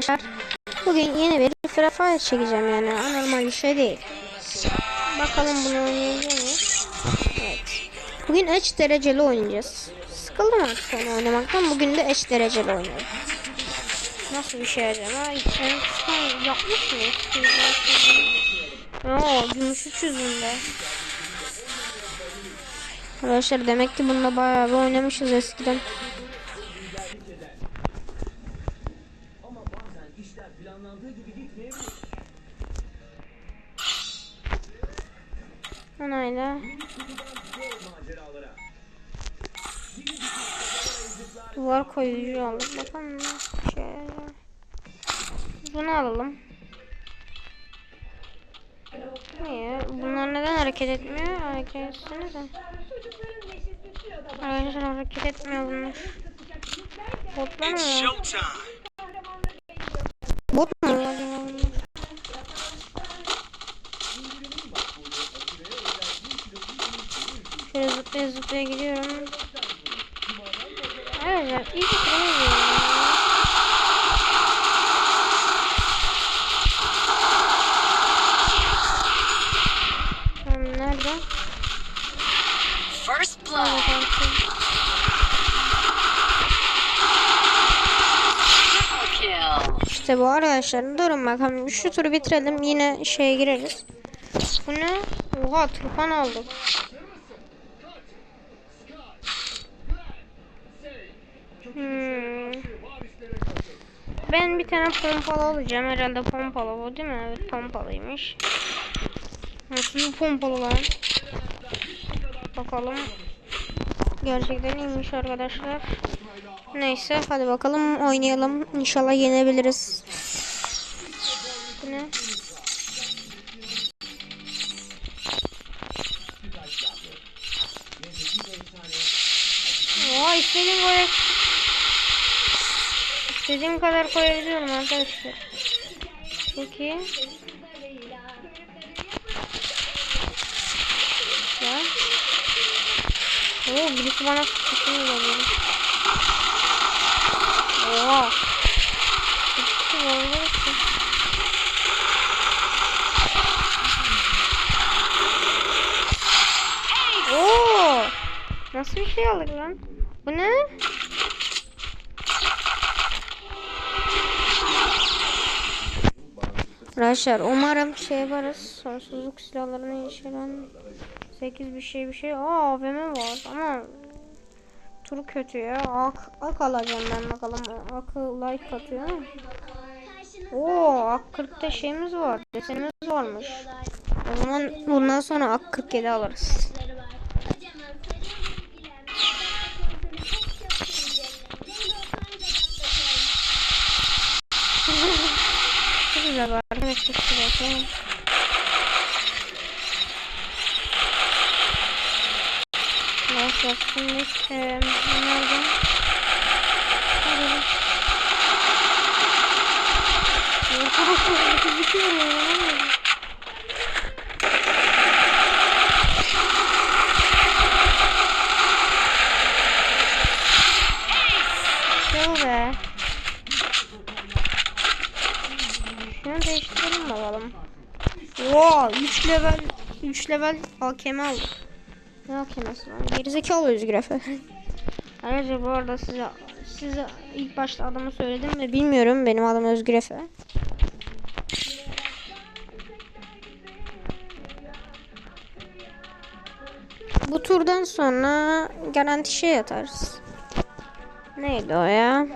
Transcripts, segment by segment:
arkadaşlar. Bugün yeni bir Free Fire çekeceğim yani. Anormal bir şey değil. Bakalım bunu oynayacak mıyız? Evet. Bugün eş dereceli oynayacağız. Sıkıldım artık onu oynamaktan. Bugün de eş dereceli oynuyorum. Nasıl bir şey acaba? En son yapmış mıyız? Oo, gümüş 300'ünde. Arkadaşlar demek ki bunda bayağı bir oynamışız eskiden. Onayla. Duvar koyucu aldık. Bakalım yarayacak. Bunu alalım. Niye? Bunlar neden hareket etmiyor? Hareket etsenize. Arkadaşlar hareket etmiyor bunlar. Botlar mı? Bot mu acaba bunlar? Şöyle zıplaya zıplaya gidiyorum. Evet, iyi oluyor. Tamam, nerede? First blood. İşte bu arkadaşlar. Durun bakalım. Şu turu bitirelim. Yine şeye gireriz. Bu ne? Oha tırpan aldık. Hmm. Ben bir tane pompalı alacağım. Herhalde pompalı bu değil mi? Evet pompalıymış. Nasıl pompalı lan? Bakalım. Gerçekten iyiymiş arkadaşlar. Neyse hadi bakalım oynayalım. İnşallah yenebiliriz. Bu ne? Oha istediğim kadar istediğim kadar koyabiliyorum arkadaşlar. Çok iyi. Ya. Oo birisi bana sıkışıyor geliyor. Oha. Oo! Nasıl bir şey aldık lan? Bu ne? Arkadaşlar umarım şey yaparız. Sonsuzluk silahlarını yeşeren 8 bir şey bir şey. Aa AVM var ama turu kötü ya. Ak, ak alacağım ben bakalım. Akı like atıyor. Oo ak 40'ta şeyimiz var. Desenimiz varmış. O zaman bundan sonra ak 47 alırız. Güzel var. Arkadaşlar şuraya koyalım. Neyse şimdi eee nerede? Hadi. Arkadaşlar bir şey 3 level 3 level AKM aldık. Ne AKM'si lan? Gerizekalı Özgür Efe. Ayrıca bu arada size size ilk başta adımı söyledim mi bilmiyorum. Benim adım Özgür Efe. Bu turdan sonra garanti şey atarız. Neydi o ya?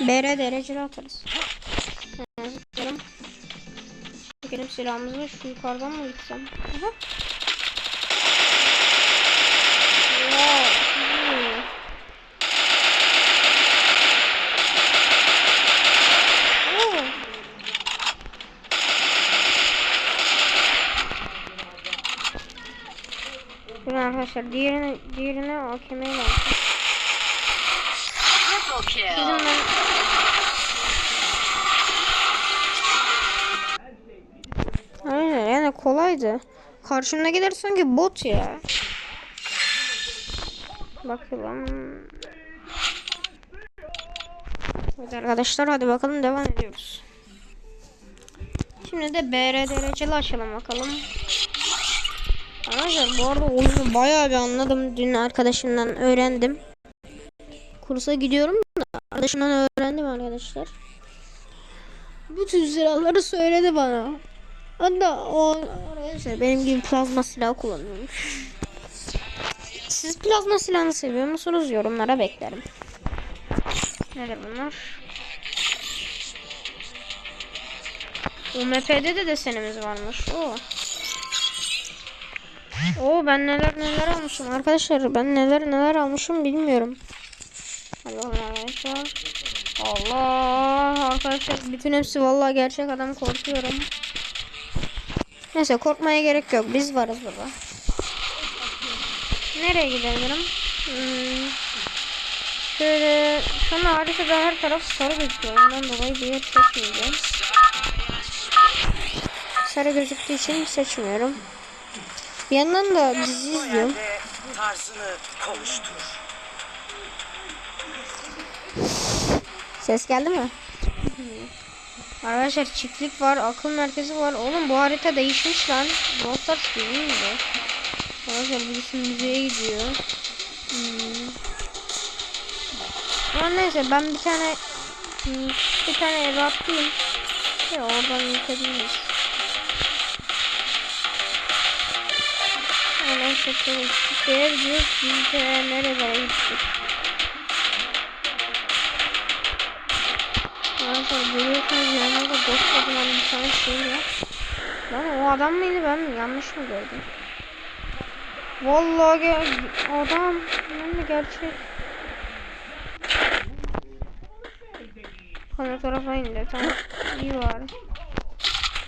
BR dereceli atarız. Çekelim silahımızı. Şu yukarıdan mı gitsem? Aha. Durun arkadaşlar diğerini diğerini AKM'yle alacağım. Triple Sizin kill. Yani kolaydı. Karşımdakiler sanki bot ya. Bakalım. Evet arkadaşlar hadi bakalım devam ediyoruz. Şimdi de BR dereceli açalım bakalım. Arkadaşlar bu arada oyunu bayağı bir anladım. Dün arkadaşımdan öğrendim. Kursa gidiyorum da arkadaşımdan öğrendim arkadaşlar. Bütün silahları söyledi bana. Hatta o benim gibi plazma silah kullanıyormuş. Siz plazma silahını seviyor musunuz? Yorumlara beklerim. Nedir bunlar? UMP'de de desenimiz varmış. Oo. Oo ben neler neler almışım arkadaşlar. Ben neler neler almışım bilmiyorum. Bakalım arkadaşlar. Allah arkadaşlar bütün hepsi vallahi gerçek adam korkuyorum. Neyse korkmaya gerek yok. Biz varız burada. Nereye gidebilirim? Hmm. Şöyle şu an haritada her taraf sarı gözüküyor. Ondan dolayı bir yer seçmeyeceğim. Sarı gözüktüğü için seçmiyorum. Bir yandan da dizi izliyorum. tarzını konuştur. Ses geldi mi? Arkadaşlar çiftlik var, akıl merkezi var. Oğlum bu harita değişmiş lan. Stars gibi miydi? Arkadaşlar birisi müzeye gidiyor. Hmm. Ya neyse ben bir tane hmm, bir tane eve atlayayım. Ya oradan yıkabiliriz. Neyse şöyle şeye gidiyoruz. Biz de nerelere gittik? Arkadaşlar görüyorsunuz yanımda koskocaman bir tane şey var. Lan o adam mıydı ben? Yanlış mı gördüm? Vallahi gel adam yani gerçek. Bana tarafa indi tamam. İyi var.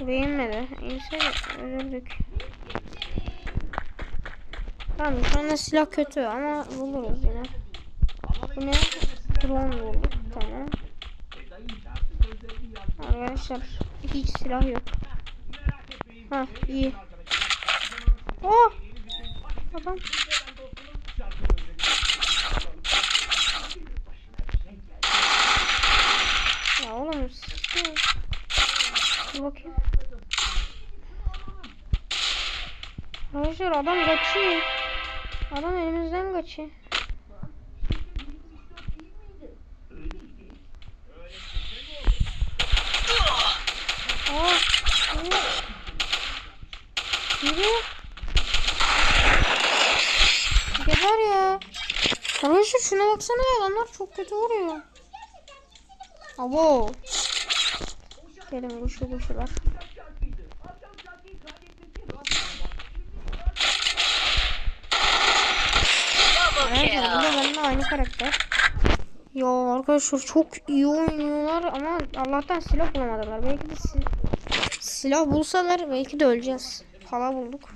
Buraya inmedi. İnse de ölürdük. Tamam şu anda silah kötü ama buluruz yine. Bu ne? Drone bulduk. Tamam. Arkadaşlar hiç silah yok. Ha iyi. Oh! Adam. Ya oğlum Dur bakayım. Arkadaşlar adam kaçıyor. Adam elimizden kaçıyor. Aa, yürü. Yürü. Geber ya. Arkadaşlar şuna baksana ya adamlar çok kötü vuruyor. Abo. Gelin kuşu kuşular. Da kill. benimle aynı karakter. Ya arkadaşlar çok iyi oynuyorlar ama Allah'tan silah bulamadılar. Belki de si- silah bulsalar belki de öleceğiz. Pala bulduk.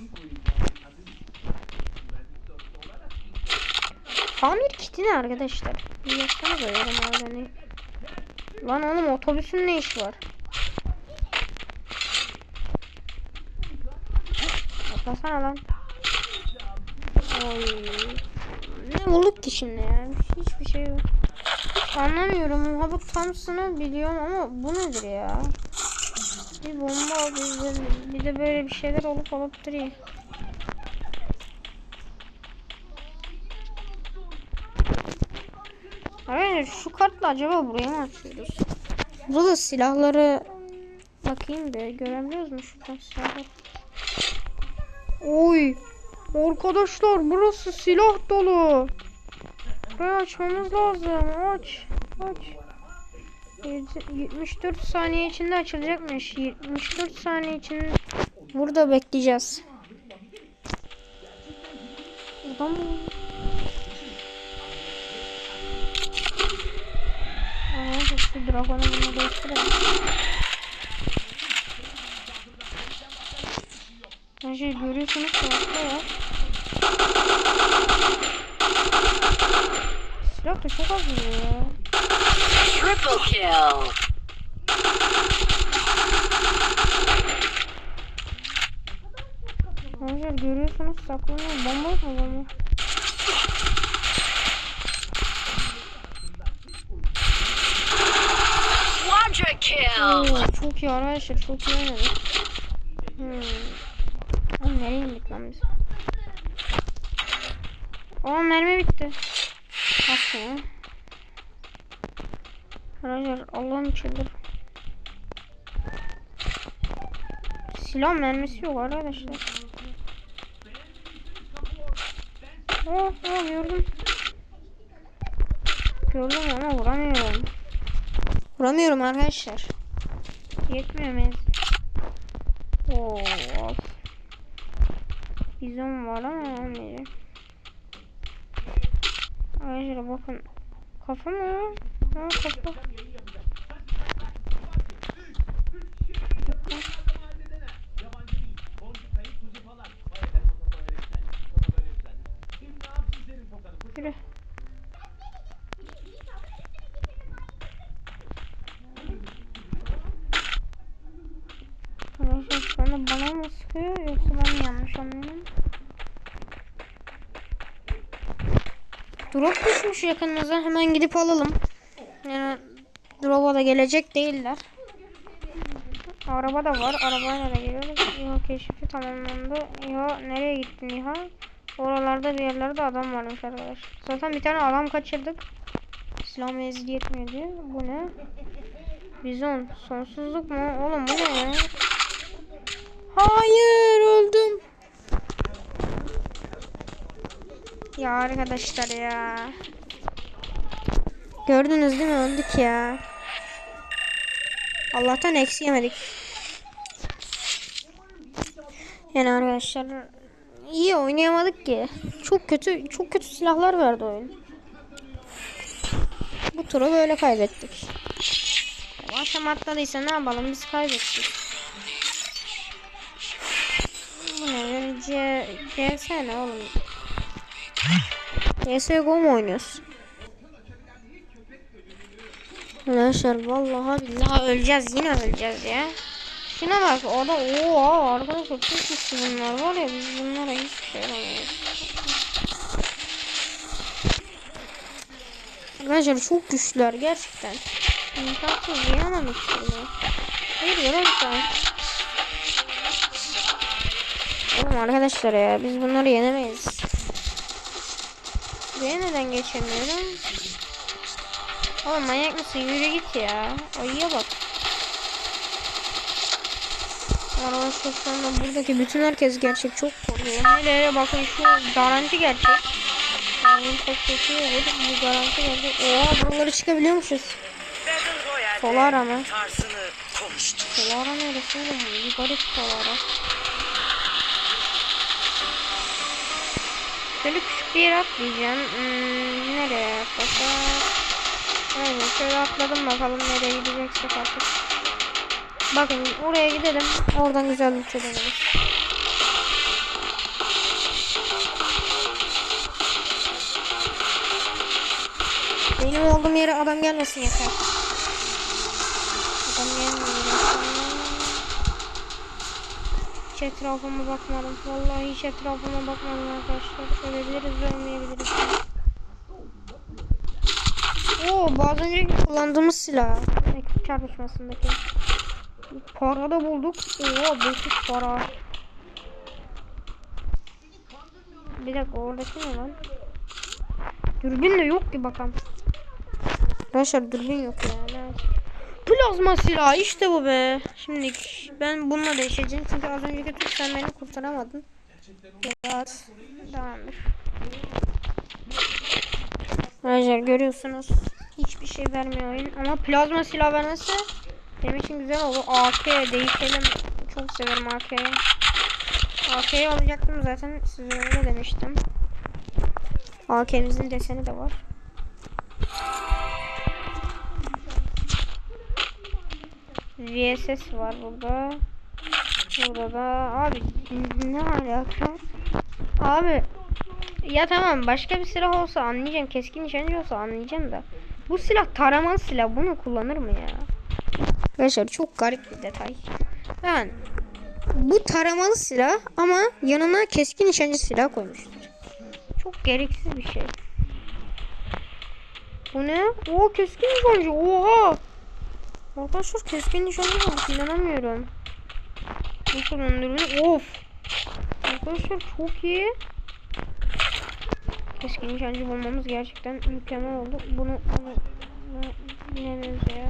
Tamir kiti ne arkadaşlar? Yapsana da yorum ne? Lan oğlum otobüsün ne işi var? Atlasana lan. Oy. Ne bulduk ki şimdi ya? Hiçbir şey yok. Hiç anlamıyorum. Ha bu Thompson'ı biliyorum ama bu nedir ya? Bir bomba bir de, bir de böyle bir şeyler olup olup duruyor. Hayır şu kartla acaba buraya mı açıyoruz? Burada silahları bakayım bir görebiliyoruz mu şuradan silahları? Oy arkadaşlar burası silah dolu. Burayı açmamız lazım. Aç. Aç. Yedi- 74 saniye içinde açılacakmış. 74 saniye için burada bekleyeceğiz. Adam şu dragonu bunu değiştirelim. Her şey görüyorsunuz farklı ya. Silah da çok az vuruyor ya. Triple kill. Arkadaşlar görüyorsunuz saklanıyor. Bomba yok mu bomba? Çok iyi arkadaşlar çok iyi oynadık. Hmm. Oğlum nereye indik lan biz? Oğlum mermi bitti. Bak ya. Arkadaşlar Allah'ım çıldır. Silah mermisi yok arkadaşlar. Oh oh gördüm. Gördüm ama vuramıyorum. Vuramıyorum arkadaşlar. Yetmiyor mezun. Oo. of. Bizon var ama olmayacak. Arkadaşlar bakın. Kafa mı? Ha kafa. Yürü. Arkadaşlar şu anda bana mı sıkıyor yoksa ben mi yanlış anlıyorum? Drop düşmüş yakınımıza hemen gidip alalım. Yani drop'a da gelecek değiller. Araba da var. Arabaya nereye gidiyoruz? İHA keşfi tamamlandı. İHA nereye gittin İHA? Oralarda bir yerlerde adam varmış arkadaş. Zaten bir tane adam kaçırdık. Silah menzili yetmiyor diye. Bu ne? Bizon. Sonsuzluk mu? Oğlum bu ne? Hayır öldüm. Ya arkadaşlar ya. Gördünüz değil mi? Öldük ya. Allah'tan eksi yemedik. Yani arkadaşlar iyi oynayamadık ki. Çok kötü çok kötü silahlar verdi oyun. Bu turu böyle kaybettik. Bu akşam atladıysa ne yapalım biz kaybettik. Bu ne? Önce CS ne oğlum? CSGO mu oynuyorsun? Arkadaşlar vallahi billahi öleceğiz yine öleceğiz ya. Şuna bak orada ooo arkadaşlar çok güçlü bunlar var ya biz bunlara hiçbir şey yapamayız. Arkadaşlar çok güçlüler gerçekten. İmkansız yenemem hiçbirini. Hayır gerçekten. Oğlum arkadaşlar ya biz bunları yenemeyiz. Buraya neden geçemiyorum? Oğlum manyak mısın? Yürü git ya. Ayıya bak. Arkadaşlar şu buradaki bütün herkes gerçek çok korkuyor. Hele hele bakın şu garanti gerçek. Yani çok kötü olur. Bu garanti gerçek. Oha buraları. Battle Royale'de Solar tarzını konuştur. Solara neresi oğlum? Yukarı çık Solara. Küçük bir yere atlayacağım. Hmm, nereye atlasak? Aynen şöyle atladım bakalım nereye gideceksek artık. Bakın oraya gidelim. Oradan güzel bir çözümümüz. Benim olduğum yere adam gelmesin yeter. Adam gelmiyor. Hiç etrafıma bakmadım. Vallahi hiç etrafıma bakmadım arkadaşlar. Ölebiliriz ve ölmeyebiliriz. Oo az önceki kullandığımız silah. Ekip çarpışmasındaki. Para da bulduk. Oo 500 para. Bir dakika oradaki ne lan? Dürbün de yok ki bakalım. Arkadaşlar dürbün yok ya. Plazma silahı işte bu be. Şimdi ben bununla değişeceğim çünkü az önceki tur sen beni kurtaramadın. Rahat. Tamamdır. Arkadaşlar görüyorsunuz. Hiçbir şey vermiyor oyun. Ama plazma silah vermesi benim için güzel oldu. AK değişelim. Çok severim AK'yi. AK'yi alacaktım zaten. Size öyle demiştim. AK'mizin deseni de var. VSS var burada. Burada da abi ne alaka? Abi ya tamam başka bir silah olsa anlayacağım. Keskin nişancı olsa anlayacağım da. Bu silah taramalı silah. Bunu kullanır mı ya? Arkadaşlar çok garip bir detay. Ben bu taramalı silah ama yanına keskin nişancı silah koymuşlar. Çok gereksiz bir şey. Bu ne? O keskin nişancı. Oha! Arkadaşlar keskin nişancı var. İnanamıyorum. Nasıl öndürdü? Of. Arkadaşlar çok iyi. Keskin nişancı bulmamız gerçekten mükemmel oldu. Bunu, bunu, bunu bilemiyoruz ya.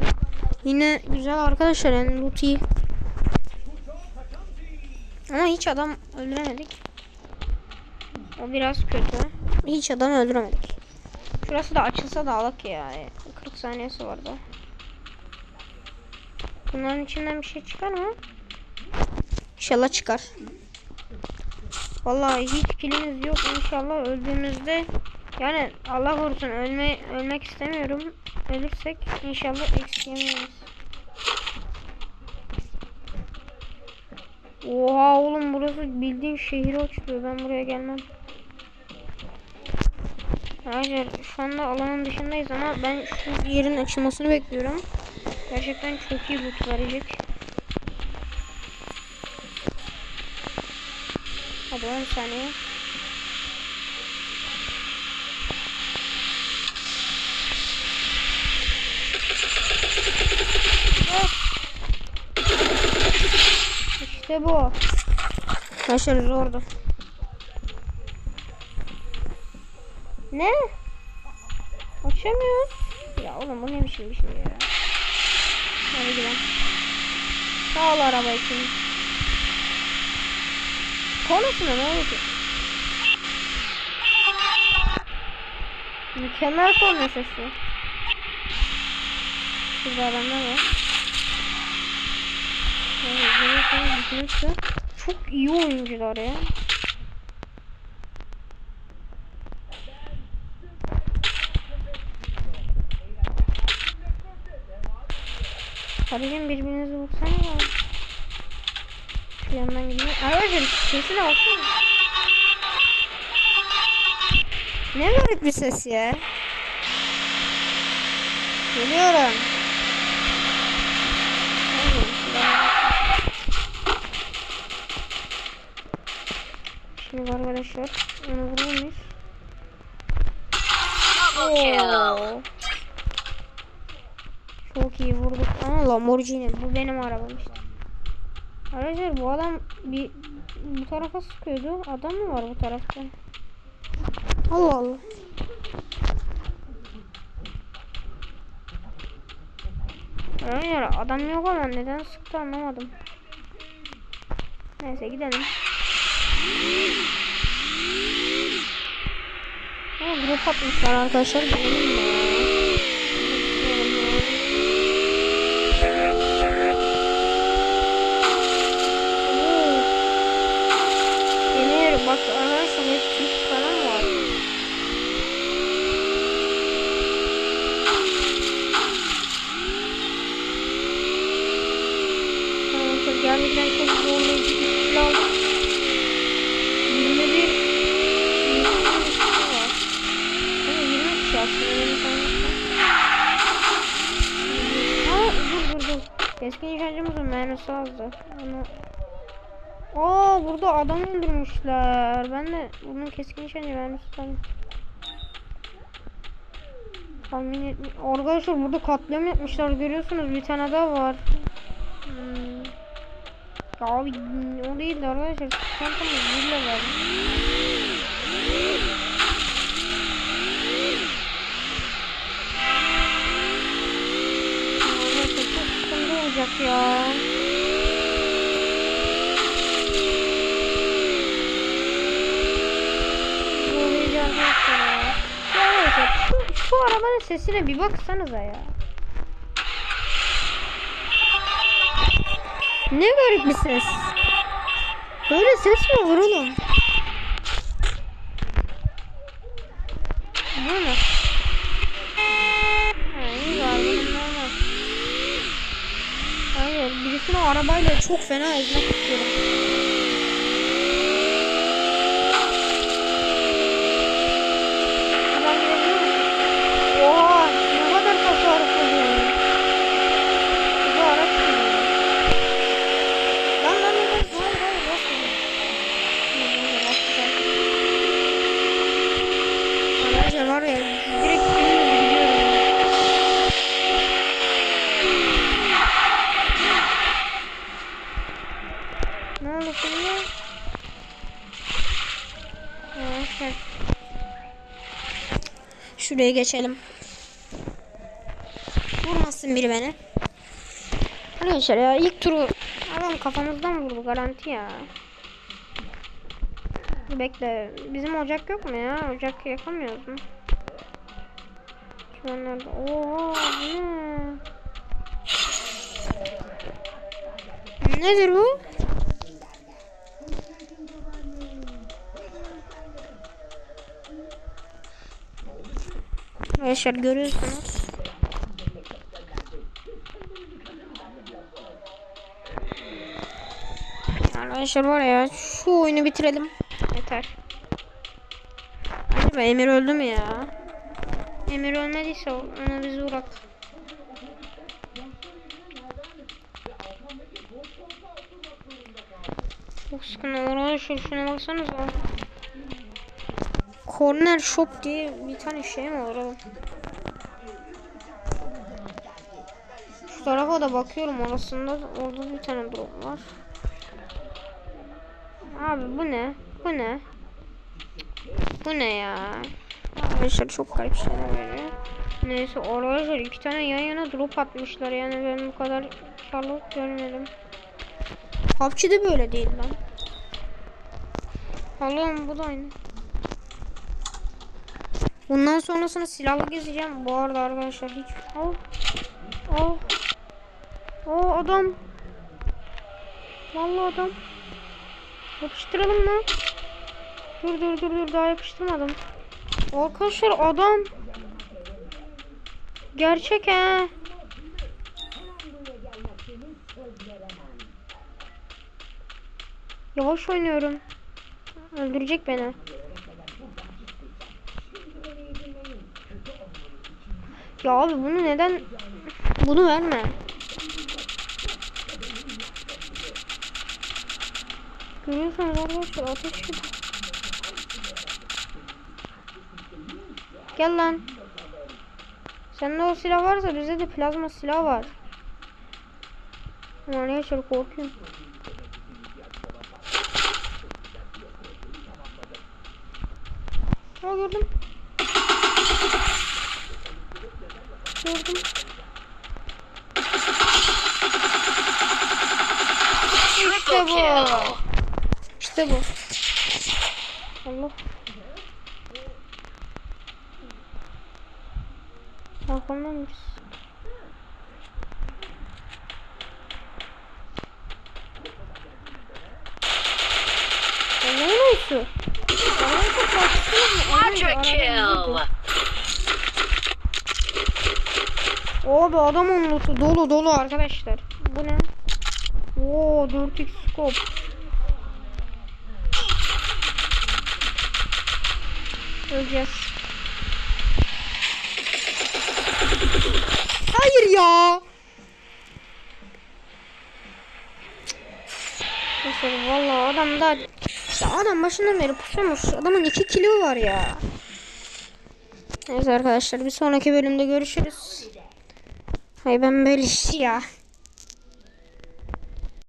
Yine güzel arkadaşlar yani loot iyi. Ama hiç adam öldüremedik. O biraz kötü. Hiç adam öldüremedik. Şurası da açılsa da alak ya. 40 saniyesi vardı. Bunların içinden bir şey çıkar mı? İnşallah çıkar. Vallahi hiç kilimiz yok. İnşallah öldüğümüzde yani Allah korusun ölme ölmek istemiyorum. Ölürsek inşallah eksi yemeyiz. Oha oğlum burası bildiğin şehri uçtu. Ben buraya gelmem. Hayır şu anda alanın dışındayız ama ben şu yerin açılmasını bekliyorum. Gerçekten çok iyi loot verecek. Hadi 10 saniye. İşte bu. Arkadaşlar zordu. Ne? Açamıyoruz. Ya oğlum bu ne biçim bir şey ya. Hadi gidelim. Sağ ol araba için. Konusunda ne oldu? Mükemmel korna sesi. Şurada adamlar var. Çok iyi oyuncular ya. Kardeşim birbirinizi vursana ya. Şu yandan gidiyor. Arkadaşlar sesine baksana. Ne garip bir ses ya. Geliyorum. Şimdi arkadaşlar onu vurur muyuz? Double kill. Oo. Çok iyi vurduk. Ama Lamborghini bu benim arabam işte. Arkadaşlar bu adam bir bu tarafa sıkıyordu. Adam mı var bu tarafta? Allah Allah. Arkadaşlar adam yok ama neden sıktı anlamadım. Neyse gidelim. Ama grup atmışlar arkadaşlar. Gidelim ya. Burada adam öldürmüşler. Ben de bunun keskin nişancı sandım. Tahmin etmi Arkadaşlar burada katliam yapmışlar görüyorsunuz bir tane daha var. Hmm. Abi o değil de arkadaşlar sıkıntımız villa var. Olacak ya. Arkadaşlar şu, şu arabanın sesine bir baksanıza ya. Ne garip bir ses. Böyle ses mi olur oğlum? Normal. Hayır birisini arabayla çok fena ezmek istiyorum. Şimdi Evet. Şuraya geçelim. Vurmasın biri beni. Arkadaşlar ya ilk turu adam kafamızdan vurdu garanti ya. Bekle. Bizim ocak yok mu ya? Ocak yakamıyoruz mu? Şu an nerede? Oo, ne? Nedir bu? Arkadaşlar görüyorsunuz. Arkadaşlar var ya şu oyunu bitirelim. Yeter. Acaba Emir öldü mü ya? Emir ölmediyse onu biz uğrak. Çok sıkıntı arkadaşlar şuna baksanıza. Corner Shop diye bir tane şey mi var oğlum? Şu tarafa da bakıyorum arasında orada bir tane drop var. Abi bu ne? Bu ne? Bu ne ya? Arkadaşlar çok garip şeyler veriyor. Neyse arkadaşlar iki tane yan yana drop atmışlar yani ben bu kadar karlılık görmedim. PUBG'de böyle değil lan. Allah'ım bu da aynı. Bundan sonrasını silahlı gezeceğim. Bu arada arkadaşlar hiç... Oh. Oh. Oh adam. Vallahi adam. Yapıştıralım mı? Dur dur dur dur daha yapıştırmadım. Arkadaşlar adam. Gerçek he. Yavaş oynuyorum. Öldürecek beni. Ya abi bunu neden bunu verme. Görüyorsunuz arkadaşlar ateş gibi. Gel lan. Sende o silah varsa bizde de plazma silah var. Ama arkadaşlar korkuyorum. İşte bu. Allah. Korkutuyor mu? Allah'ın Quadra kill. Abi adamın lootu dolu dolu arkadaşlar. Bu ne? Oo 4x scope. Öleceğiz. Hayır ya. Neyse vallahi adam da ya adam başından beri pusamış. Adamın 2 kilo var ya. Neyse arkadaşlar bir sonraki bölümde görüşürüz. Hay ben böyle iş ya.